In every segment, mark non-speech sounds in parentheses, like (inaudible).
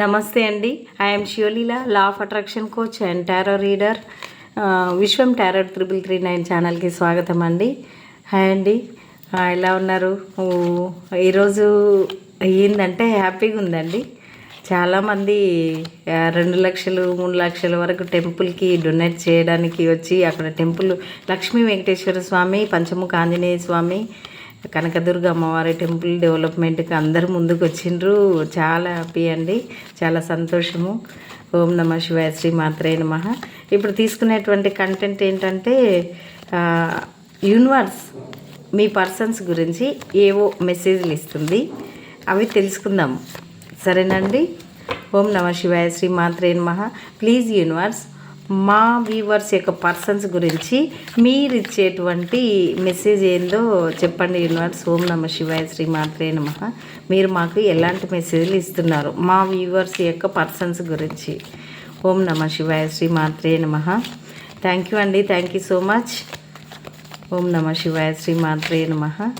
నమస్తే అండి. I'm Shivaleela law of attraction coach and tarot reader Vishwam tarot triple three nine ఛానల్కి స్వాగతం అండి. హాయ్ అండి. Uh, ఎలా ఉన్నారు? Uh, ఈరోజు అయ్యిందంటే హ్యాపీగా ఉందండి. చాలామంది uh, రెండు లక్షలు మూడు లక్షల వరకు టెంపుల్కి డొనేట్ చేయడానికి వచ్చి అక్కడ టెంపుల్ లక్ష్మీ వెంకటేశ్వర స్వామి పంచముఖ ఆంజనేయ స్వామి కనకదుర్గ అమ్మవారి టెంపుల్ డెవలప్మెంట్కి అందరు ముందుకు వచ్చిండ్రు. చాలా హ్యాపీ అండి. చాలా సంతోషము. ఓం నమ శివాయ శ్రీ మాత్రే నమ. ఇప్పుడు తీసుకునేటువంటి కంటెంట్ ఏంటంటే యూనివర్స్ మీ పర్సన్స్ గురించి ఏవో మెసేజ్లు ఇస్తుంది. అవి తెలుసుకుందాం. సరేనండి ఓం నమ శివాయ శ్రీ మాత్రే నమ. ప్లీజ్ యూనివర్స్ మా వ్యూవర్స్ యొక్క పర్సన్స్ గురించి మీరు ఇచ్చేటువంటి మెసేజ్ ఏందో చెప్పండి యూనివర్స్ ఓం నమ శివాయ శ్రీ మాత్రే నమ. మీరు మాకు ఎలాంటి మెసేజ్లు ఇస్తున్నారు? మా వ్యూవర్స్ యొక్క పర్సన్స్ గురించి. ఓం నమ శివాయ శ్రీ మాత్రే నమ. థ్యాంక్ యూ అండి. థ్యాంక్ యూ సో మచ్ ఓం నమ శివాయ శ్రీ మాత్రే నమ.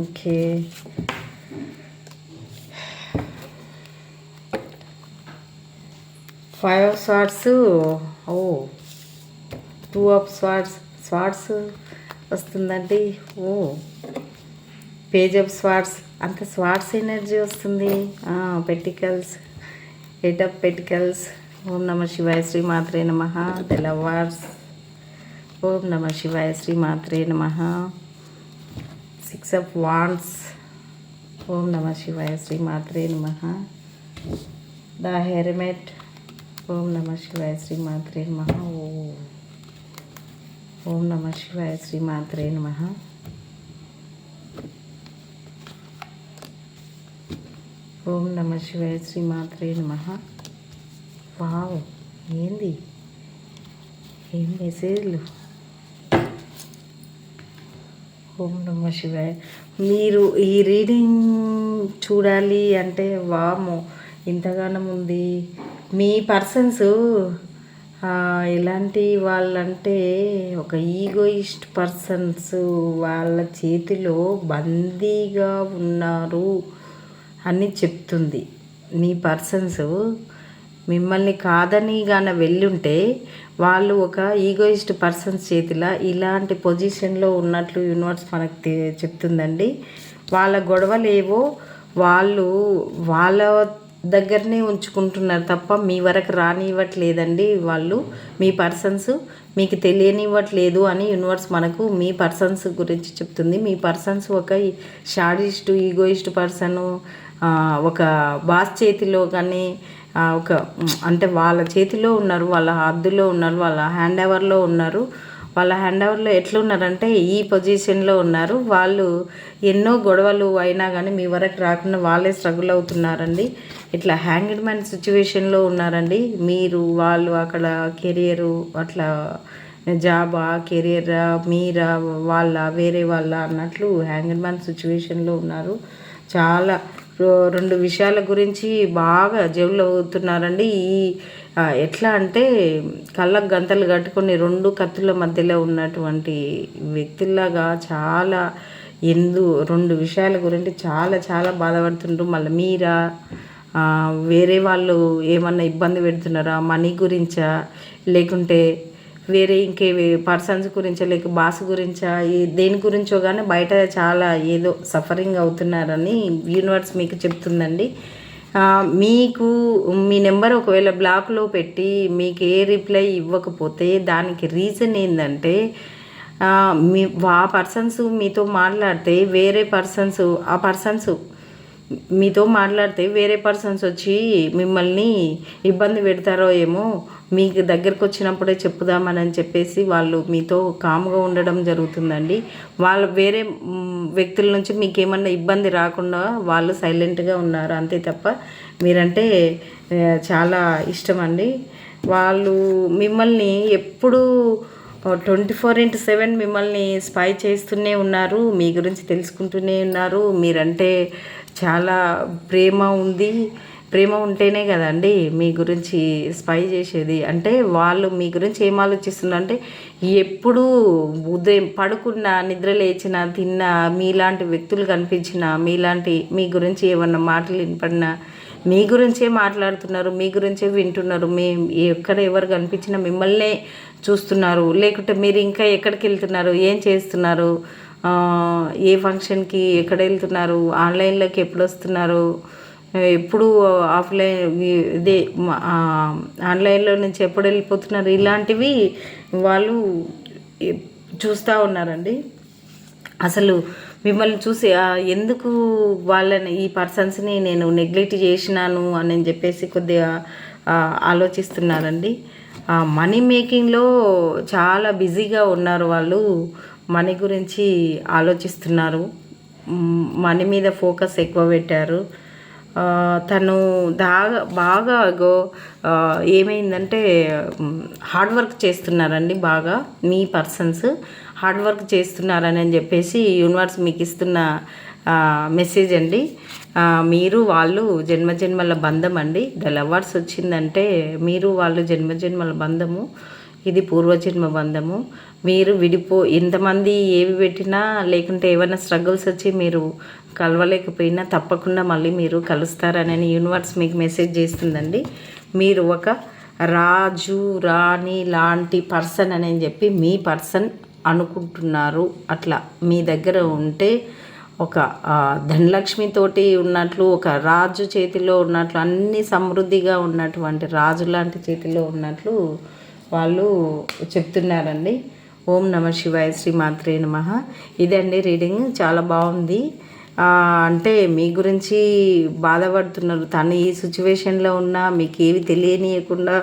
Okay five of swords oh two of swords swords వస్తుందండి. ఓ పేజ్ ఆఫ్ స్వార్ట్స్ అంత స్వార్ట్స్ ఎనర్జీ వస్తుంది. Pentacles eight of pentacles. ఓం నమ శివాయ శ్రీ మాత్రే నమ. తెల్లవార్స్. ఓం నమ శివాయ శ్రీ మాత్రే నమ. సిక్స్ ఆఫ్ వాండ్స్ ఓం నమ శివాయ శ్రీ మాత్రే నమ. ద హెరిమెట్. ఓం నమ శివాయ శ్రీ మాత్రే నమ. ఓ ఓం నమ శివాయ శ్రీ మాత్రే నమ. ఓం నమ శివాయ శ్రీ మాత్రే నమ. వావ్ ఏంది? ఏం మెసేజ్లు? ఓం నమ శివాయ. మీరు ఈ రీడింగ్ చూడాలి అంటే వాము ఇంతగానం ఉంది మీ పర్సన్స్ ఎలాంటి వాళ్ళంటే ఒక ఈగోయిస్ట్ పర్సన్స్ వాళ్ళ చేతిలో బందీగా ఉన్నారు అని చెప్తుంది. మీ పర్సన్స్ మిమ్మల్ని కాదని గాన వెళ్ళుంటే వాళ్ళు ఒక ఈగోయిస్ట్ పర్సన్స్ చేతిలో ఇలాంటి పొజిషన్లో ఉన్నట్లు యూనివర్స్ మనకు చెప్తుందండి. వాళ్ళ గొడవలేవో వాళ్ళు వాళ్ళ దగ్గరనే ఉంచుకుంటున్నారు తప్ప మీ వరకు రానివ్వట్లేదండి వాళ్ళు మీ పర్సన్స్ మీకు తెలియనివ్వట్లేదు అని యూనివర్స్ మనకు మీ పర్సన్స్ గురించి చెప్తుంది. మీ పర్సన్స్ ఒక షాడిస్ట్ ఈగోయిస్ట్ పర్సన్ ఒక బాస్ చేతిలో కానీ ఒక అంటే వాళ్ళ చేతిలో ఉన్నారు వాళ్ళ హద్దులో ఉన్నారు వాళ్ళ హ్యాండ్ ఓవర్లో ఉన్నారు. వాళ్ళ హ్యాండ్ ఓవర్లో ఎట్లున్నారంటే ఈ పొజిషన్లో ఉన్నారు. వాళ్ళు ఎన్నో గొడవలు అయినా కానీ మీ వరకు రాకుండా వాళ్ళే స్ట్రగుల్ అవుతున్నారండి. ఇట్లా హ్యాంగిడ్ మ్యాన్ సిచ్యువేషన్లో ఉన్నారండి. మీరు వాళ్ళు అక్కడ కెరియరు అట్లా జాబా కెరియరా మీరా వాళ్ళ వేరే వాళ్ళ అన్నట్లు హ్యాంగిడ్ మ్యాన్ సిచ్యువేషన్లో ఉన్నారు. చాలా రెండు విషయాల గురించి బాగా జైల్లో అవుతున్నారండి ఈ ఎట్లా అంటే కళ్ళకు గంతలు కట్టుకొని రెండు కత్తుల మధ్యలో ఉన్నటువంటి వ్యక్తుల్లాగా చాలా ఎందు రెండు విషయాల గురించి చాలా చాలా బాధపడుతుంటారు మళ్ళీ మీరా? వేరే వాళ్ళు ఏమన్నా ఇబ్బంది పెడుతున్నారా? మనీ గురించా? లేకుంటే వేరే ఇంకే పర్సన్స్ గురించా లేక బాస్ గురించా ఈ దేని గురించో కానీ బయట చాలా ఏదో సఫరింగ్ అవుతున్నారని యూనివర్స్ మీకు చెప్తుందండి. మీకు మీ నెంబర్ ఒకవేళ బ్లాక్లో పెట్టి మీకు ఏ రిప్లై ఇవ్వకపోతే దానికి రీజన్ ఏంటంటే మీ ఆ పర్సన్స్ మీతో మాట్లాడితే వేరే పర్సన్స్ ఆ పర్సన్స్ మీతో మాట్లాడితే వేరే పర్సన్స్ వచ్చి మిమ్మల్ని ఇబ్బంది పెడతారో ఏమో మీకు దగ్గరకు వచ్చినప్పుడే చెప్పుదామని చెప్పేసి వాళ్ళు మీతో కామ్గా ఉండడం జరుగుతుందండి. వాళ్ళు వేరే వ్యక్తుల నుంచి మీకు ఏమన్నా ఇబ్బంది రాకుండా వాళ్ళు సైలెంట్గా ఉన్నారు. అంతే తప్ప మీరంటే చాలా ఇష్టం అండి వాళ్ళు మిమ్మల్ని ఎప్పుడూ ట్వంటీ ఫోర్ ఇంటూ సెవెన్ మిమ్మల్ని స్పై చేస్తూనే ఉన్నారు. మీ గురించి తెలుసుకుంటూనే ఉన్నారు. మీరంటే చాలా ప్రేమ ఉంది. ప్రేమ ఉంటేనే కదండి మీ గురించి స్పై చేసేది. అంటే వాళ్ళు మీ గురించి ఏం ఆలోచిస్తున్నారు అంటే ఎప్పుడు ఉదయం పడుకున్నా నిద్ర లేచినా తిన్నా మీలాంటి వ్యక్తులు కనిపించినా మీలాంటి మీ గురించి ఏమన్నా మాటలు వినపడినా మీ గురించే మాట్లాడుతున్నారు మీ గురించే వింటున్నారు మీ ఎక్కడ ఎవరు కనిపించినా మిమ్మల్నే చూస్తున్నారు. లేకుంటే మీరు ఇంకా ఎక్కడికి వెళ్తున్నారు ఏం చేస్తున్నారు? ఏ ఫంక్షన్కి ఎక్కడ వెళ్తున్నారు? ఆన్లైన్లోకి ఎప్పుడు వస్తున్నారు? ఎప్పుడు ఆఫ్లైన్ ఇదే ఆన్లైన్లో నుంచి ఎప్పుడు వెళ్ళిపోతున్నారు? ఇలాంటివి వాళ్ళు చూస్తూ ఉన్నారండి. అసలు మిమ్మల్ని చూసి ఎందుకు వాళ్ళని ఈ పర్సన్స్ని నేను నెగ్లెక్ట్ చేసినాను అని చెప్పేసి కొద్దిగా ఆలోచిస్తున్నారండి. మనీ మేకింగ్లో చాలా బిజీగా ఉన్నారు వాళ్ళు. మనీ గురించి ఆలోచిస్తున్నారు. మనీ మీద ఫోకస్ ఎక్కువ పెట్టారు. తను దాగా బాగా గో ఏమైందంటే హార్డ్ వర్క్ చేస్తున్నారండి బాగా మీ పర్సన్స్. హార్డ్ వర్క్ చేస్తున్నారని అని చెప్పేసి యూనివర్స్ మీకు ఇస్తున్న మెసేజ్ అండి. మీరు వాళ్ళు జన్మజన్మల బంధం అండి. ద లవర్స్ వచ్చిందంటే మీరు వాళ్ళు జన్మజన్మల బంధము. ఇది పూర్వజన్మ బంధము. మీరు విడిపో ఎంతమంది ఏవి పెట్టినా లేకుంటే ఏమైనా స్ట్రగుల్స్ వచ్చి మీరు కలవలేకపోయినా తప్పకుండా మళ్ళీ మీరు కలుస్తారని యూనివర్స్ మీకు మెసేజ్ చేస్తుందండి. మీరు ఒక రాజు రాణి లాంటి పర్సన్ అని చెప్పి మీ పర్సన్ అనుకుంటున్నారు. అట్లా మీ దగ్గర ఉంటే ఒక ధనలక్ష్మితోటి ఉన్నట్లు ఒక రాజు చేతిలో ఉన్నట్లు అన్ని సమృద్ధిగా ఉన్నటువంటి రాజు లాంటి చేతిలో ఉన్నట్లు వాళ్ళు చెప్తున్నారండి. ఓం నమ శివాయ శ్రీ మాత్రే నమ. ఇదండి రీడింగ్. చాలా బాగుంది. అంటే మీ గురించి బాధపడుతున్నారు. తను ఈ సిచ్యువేషన్లో ఉన్నా మీకు ఏవి తెలియనియకుండా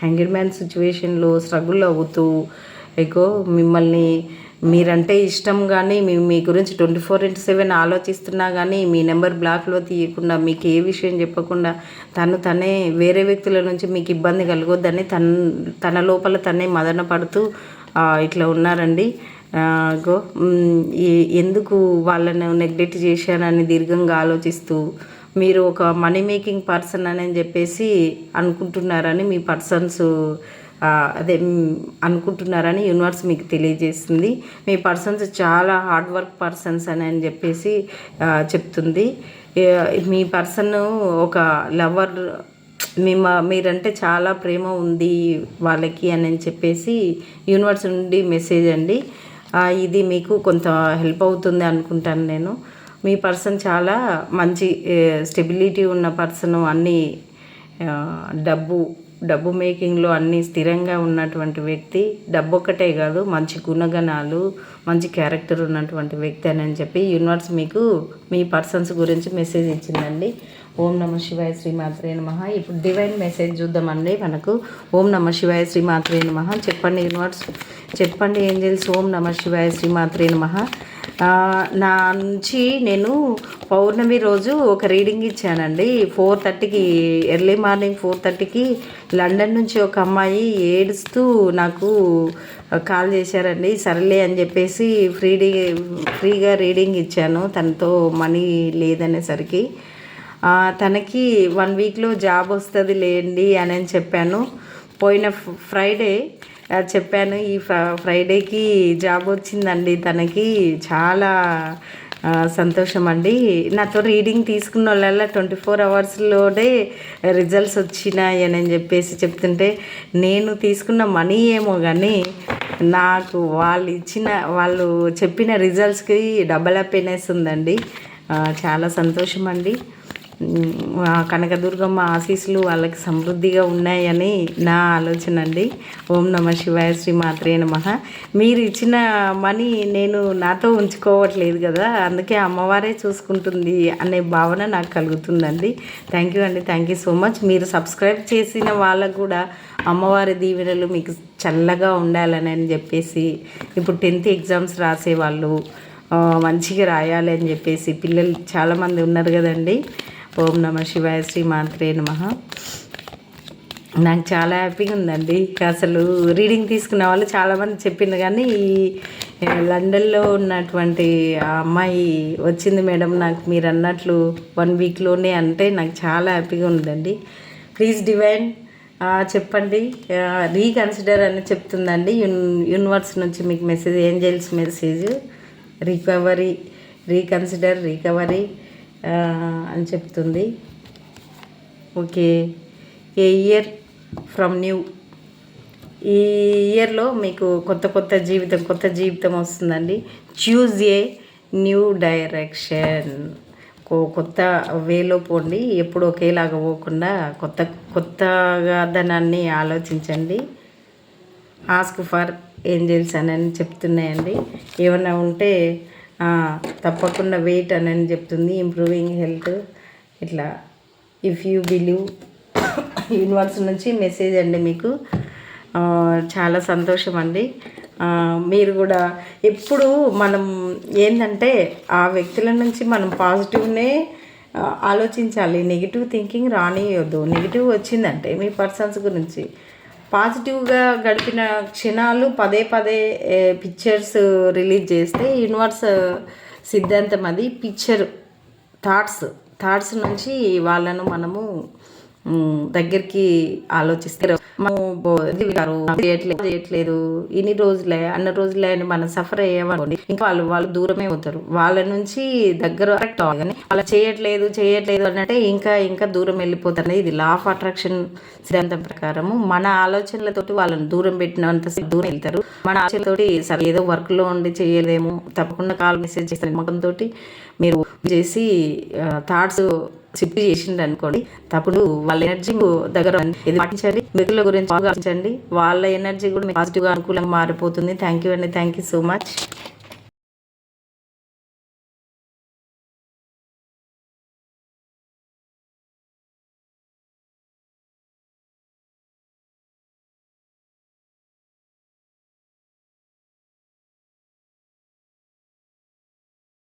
హ్యాంగర్ (coughs) మ్యాన్ సిచ్యువేషన్లో స్ట్రగుల్ అవుతూ ఎగో మిమ్మల్ని మీరంటే ఇష్టం కానీ మీ మీ గురించి ట్వంటీ ఫోర్ ఇంటూ సెవెన్ ఆలోచిస్తున్నా కానీ మీ నెంబర్ బ్లాక్లో తీయకుండా మీకు ఏ విషయం చెప్పకుండా తను తనే వేరే వ్యక్తుల నుంచి మీకు ఇబ్బంది కలగొద్దని తన తన లోపల తనే మదన పడుతూ ఇట్లా ఉన్నారండి. గో ఎందుకు వాళ్ళని నెగ్లెక్ట్ చేశానని దీర్ఘంగా ఆలోచిస్తూ మీరు ఒక మనీ మేకింగ్ పర్సన్ అని చెప్పేసి అనుకుంటున్నారని మీ పర్సన్స్ అదే అనుకుంటున్నారని యూనివర్స్ మీకు తెలియజేస్తుంది. మీ పర్సన్స్ చాలా హార్డ్ వర్క్ పర్సన్స్ అని అని చెప్పేసి చెప్తుంది. మీ పర్సన్ ఒక లవర్ మీ మీరంటే చాలా ప్రేమ ఉంది వాళ్ళకి అని అని చెప్పేసి యూనివర్స్ నుండి మెసేజ్ అండి. ఇది మీకు కొంత హెల్ప్ అవుతుంది అనుకుంటాను నేను. మీ పర్సన్ చాలా మంచి స్టెబిలిటీ ఉన్న పర్సన్ అన్నీ డబ్బు డబ్బు మేకింగ్లో అన్నీ స్థిరంగా ఉన్నటువంటి వ్యక్తి డబ్బు ఒక్కటే కాదు మంచి గుణగణాలు మంచి క్యారెక్టర్ ఉన్నటువంటి వ్యక్తి అని చెప్పి యూనివర్స్ మీకు మీ పర్సన్స్ గురించి మెసేజ్ ఇచ్చిందండి. ఓం నమ శివాయ శ్రీ మాత్రే నమ. ఇప్పుడు డివైన్ మెసేజ్ చూద్దామండి మనకు. ఓం నమ శివాయ శ్రీ మాత్రే నమ. చెప్పండి యూనివర్స్ చెప్పండి ఏంజల్స్ ఓం నమ శివాయ శ్రీ మాత్రే నమ నా నుంచి నేను పౌర్ణమి రోజు ఒక రీడింగ్ ఇచ్చానండి. ఫోర్ థర్టీకి ఎర్లీ మార్నింగ్ ఫోర్ థర్టీకి లండన్ నుంచి ఒక అమ్మాయి ఏడుస్తూ నాకు కాల్ చేశారండి. సరేలే అని చెప్పేసి ఫ్రీడీ ఫ్రీగా రీడింగ్ ఇచ్చాను. తనతో మనీ లేదనేసరికి. తనకి వన్ వీక్లో జాబ్ వస్తుంది లేండి అని అని చెప్పాను. పోయిన ఫ్రైడే చెప్పాను ఈ ఫ్ర- ఫ్రైడేకి జాబ్ వచ్చిందండి తనకి. చాలా సంతోషం అండి నాతో రీడింగ్ తీసుకున్న వాళ్ళ ట్వంటీ ఫోర్ అవర్స్లోనే రిజల్ట్స్ వచ్చినాయి అని చెప్పేసి చెప్తుంటే నేను తీసుకున్న మనీ ఏమో కానీ నాకు వాళ్ళు ఇచ్చిన వాళ్ళు చెప్పిన రిజల్ట్స్కి డబల్ హ్యాపీనెస్ ఉందండి. చాలా సంతోషం అండి కనకదుర్గమ్మ ఆశీస్సులు వాళ్ళకి సమృద్ధిగా ఉన్నాయని నా ఆలోచన అండి. ఓం నమ శివాయ శ్రీ మాత్రే నమ. మీరు ఇచ్చిన మనీ నేను నాతో ఉంచుకోవట్లేదు కదా అందుకే అమ్మవారే చూసుకుంటుంది అనే భావన నాకు కలుగుతుందండి. థ్యాంక్ యూ అండి థ్యాంక్ యూ సో మచ్ మీరు సబ్స్క్రైబ్ చేసిన వాళ్ళకు కూడా అమ్మవారి దీవెనలు మీకు చల్లగా ఉండాలని అని చెప్పేసి ఇప్పుడు టెన్త్ ఎగ్జామ్స్ రాసేవాళ్ళు మంచిగా రాయాలి అని చెప్పేసి పిల్లలు చాలామంది ఉన్నారు కదండి. ఓం నమ శివాయ శ్రీ మాత్రే నమ. నాకు చాలా హ్యాపీగా ఉందండి. అసలు రీడింగ్ తీసుకున్న వాళ్ళు చాలామంది చెప్పింది కానీ ఈ లండన్లో ఉన్నటువంటి ఆ అమ్మాయి వచ్చింది మేడం. నాకు మీరు అన్నట్లు వన్ వీక్లోనే అంటే నాకు చాలా హ్యాపీగా ఉందండి. ప్లీజ్ డివైన్ చెప్పండి. రీకన్సిడర్ అని చెప్తుందండి. యూన్ యూనివర్స్ నుంచి మీకు message angels message recovery reconsider recovery. అని చెప్తుంది. Okay. A year from new? ఈ ఇయర్లో మీకు కొత్త కొత్త జీవితం కొత్త జీవితం వస్తుందండి. చూజ్ ఏ న్యూ డైరెక్షన్ కొత్త వేలో పోండి. ఎప్పుడు ఒకేలాగా పోకుండా కొత్త కొత్తగా ధనాన్ని ఆలోచించండి. ఆస్క్ ఫర్ ఏంజల్స్ అని చెప్తున్నాయండి. ఏమైనా ఉంటే తప్పకుండా వెయిట్ అని అని చెప్తుంది ఇంప్రూవింగ్ హెల్త్ ఇట్లా ఇఫ్ యూ బిలీవ్ యూనివర్స్ నుంచి మెసేజ్ అండి మీకు. చాలా సంతోషం అండి మీరు కూడా ఎప్పుడు మనం ఏంటంటే ఆ వ్యక్తుల నుంచి మనం పాజిటివ్నే ఆలోచించాలి. Negative thinking రానియొద్దు. నెగిటివ్ వచ్చిందంటే మీ పర్సన్స్ గురించి. పాజిటివ్గా గడిపిన క్షణాలు పదే పదే పిక్చర్స్ రిలీజ్ చేస్తే యూనివర్స్ సిద్ధాంతం అది పిక్చర్ థాట్స్ థాట్స్ నుంచి వాళ్ళను మనము దగ్గరికి ఆలోచిస్తే చేయట్లేదు చేయట్లేదు. ఇన్ని రోజులే అన్న రోజులే అని మనం సఫర్ అయ్యామనుకోండి ఇంకా వాళ్ళు వాళ్ళు దూరమే అవుతారు. వాళ్ళ నుంచి దగ్గర అవ్వాలి కానీ అలా చేయట్లేదు చేయట్లేదు అంటే ఇంకా ఇంకా దూరం వెళ్ళిపోతారు ఇది లా ఆఫ్ అట్రాక్షన్ సిద్ధాంతం ప్రకారము. మన ఆలోచనలతోటి వాళ్ళని దూరం పెట్టినంత దూరం వెళ్తారు. మన ఆలోచనలతోటి సరే ఏదో వర్క్లో ఉండి చేయలేము తప్పకుండా కాల్ మెసేజ్ చేస్తారు నమ్మకంతో మీరు చేసి థాట్స్ షిఫ్ట్ చేసిండు అనుకోండి తప్పుడు వాళ్ళ ఎనర్జీ దగ్గర ఇది పాటించండి మిగుల గురించి ఆలోచించండి. వాళ్ళ ఎనర్జీ కూడా పాజిటివ్గా అనుకూలంగా మారిపోతుంది. థ్యాంక్ యూ అండి. Thank you so much